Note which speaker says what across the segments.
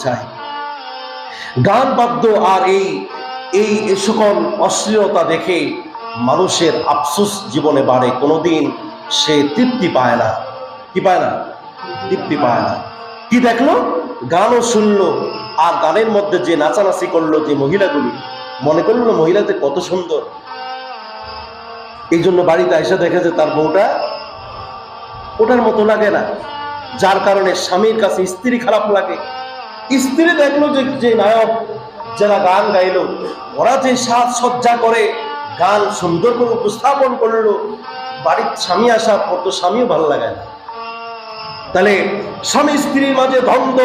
Speaker 1: চাই। গান, বাদ্য আর এই এই সকল অশ্লীলতা দেখে মানুষের আফসোস জীবনে বাড়ে। কোনোদিন সে তৃপ্তি পায় না। কি পায় না? তৃপ্তি পায় না। কি দেখল? গানও শুনলো। আর গানের মধ্যে যে নাচানাচি করল যে মহিলাগুলি, মনে করল মহিলাদের কত সুন্দর? এই জন্য বাড়িতে এসে দেখেছে তার বউটা ওটার মতো লাগে না। যার কারণে স্বামীর কাছে স্ত্রী খারাপ লাগে। স্ত্রী দেখল যে যে নায়ক, যারা গান গাইলো, ওরা যে সাজ সজ্জা করে, গান সুন্দর করে উপস্থাপন করল, বাড়ির স্বামী আসার পর তো স্বামীও ভালো লাগে না। তাহলে স্বামী স্ত্রীর মাঝে দ্বন্দ্ব,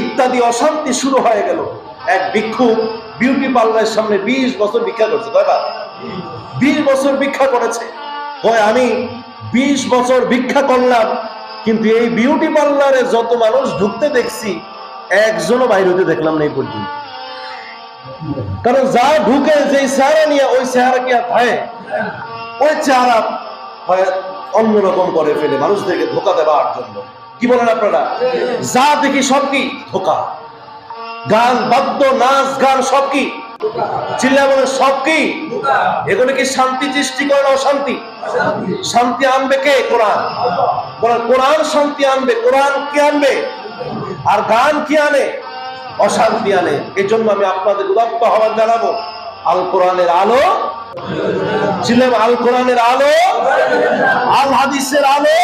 Speaker 1: ইত্যাদি, অশান্তি শুরু হয়ে গেল। এক ভিক্ষু বিউটি পার্লারের সামনে বিশ বছর ভিক্ষা করছে, কয়বার? বিশ বছর ভিক্ষা করেছে। কয়, আমি বিশ বছর ভিক্ষা করলাম, কিন্তু এই বিউটি পার্লারে যত মানুষ ঢুকতে দেখছি একজনও বাইরে হতে দেখলাম না এই পর্যন্ত। কারণ যা ঢুকে যে চেহারা নিয়ে ওই চেহারা কি আর ওই চেহারা অন্যরকম করে ফেলে, মানুষদেরকে ধোকা দেওয়ার জন্য। কি বলেন আপনারা? যা দেখি সব কি? ধোকা। গান, বাদ্য, নাচ, গান সব কি? চিল্লা বলে সব কি? এগুলো কি শান্তি সৃষ্টি করে না অশান্তি? শান্তি আনবে কে? কোরআন। কোরআন শান্তি আনবে। কোরআন কি আনবে? আর গান কি আনে? অশান্তি আনে। এজন্য জন্য আমি আপনাদের উদাত্ত আহ্বান জানাব, আল কোরআনের আলো, ছিলাম আল কোরআনের আলো, আল হাদিসের আলো